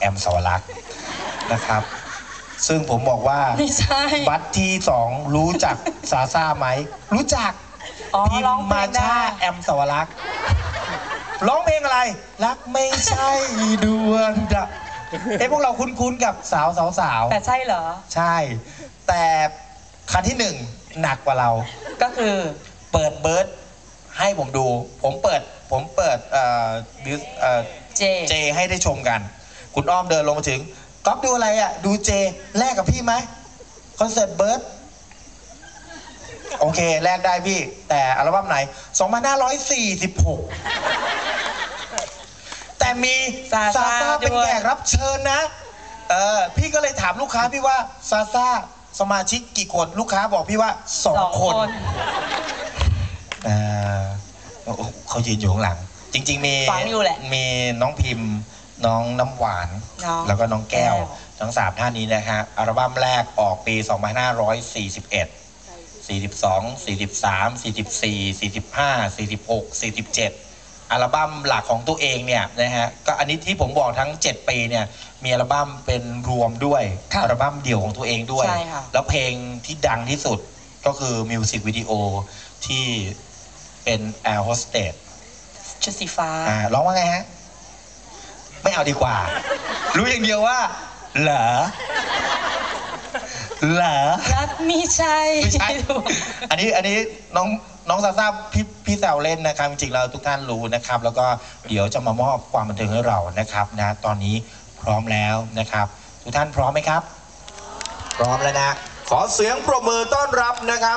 แอมสวรักษ์นะครับ ซึ่งผมบอกว่าไม่ใช่ บัตรที่สองรู้จักซาซ่าไหม รู้จักอ๋อพิมร้องพ์เพลมางได้ ชาแอมสวรักษ์ร้องเพลงอะไร รักไม่ใช่ดวงดาวเอ้พวกเราคุ้นๆกับสาวสาวสาวแต่ใช่เหรอ ใช่ แต่คันที่หนึ่งหนักกว่าเรา ก็คือ เปิดเบิร์ดให้ผมดู ผมเปิดผมเปิดเอ่อดิสเอ่อ เจ เจให้ได้ชมกัน คุณอ้อมเดินลงมาถึงก๊อฟดูอะไรอะ ดูเจ แลกกับพี่ไหมคอนเสิร์ตเบิร์ดโอเค แลกได้พี่ แต่อัลบั้มไหน 2546 แต่มีซาซ่าซ่าเป็นด้วยแขกรับเชิญนะ เออ พี่ก็เลยถามลูกค้าพี่ว่าซาซ่าสมาชิกกี่คน ลูกค้าบอกพี่ว่าสองคนเอ่อโอ้โหเขายืนอยู่ข้างหลัง จริง ๆ มีฟังอยู่แหละมีน้องพิมพ์ น้องน้ำหวาน น้องแล้วก็น้องแก้ว แก้ว ทั้งสามท่านนี้นะฮะอัลบั้มแรกออกปี 2541 42 43 44 45 46 47 อัลบั้มหลักของตัวเองเนี่ยนะฮะก็อันนี้ที่ผมบอกทั้ง 7 ปีเนี่ยมีอัลบั้มเป็นรวมด้วยค่ะอัลบั้มเดี่ยวของตัวเองด้วย ใช่ค่ะ แล้วเพลงที่ดังที่สุดก็คือมิวสิกวิดีโอที่เป็นแอร์โฮสเตสชุดสีฟ้าอ่าร้องว่าไงฮะไม่ เอาดีกว่า รู้อย่างเดียวว่า เหรอเหรอรักมีใช่ไม่ใช่อันนี้อันนี้น้องน้องซาซาพี่พี่แซวเล่นนะครับจริงๆเราทุกท่านรู้นะครับ แล้วก็เดี๋ยวจะมามอบความบันเทิงให้เรานะครับนะตอนนี้พร้อมแล้วนะครับ ทุกท่านพร้อมไหมครับ พร้อมแล้วนะ ขอเสียงปรบมือต้อนรับนะครับ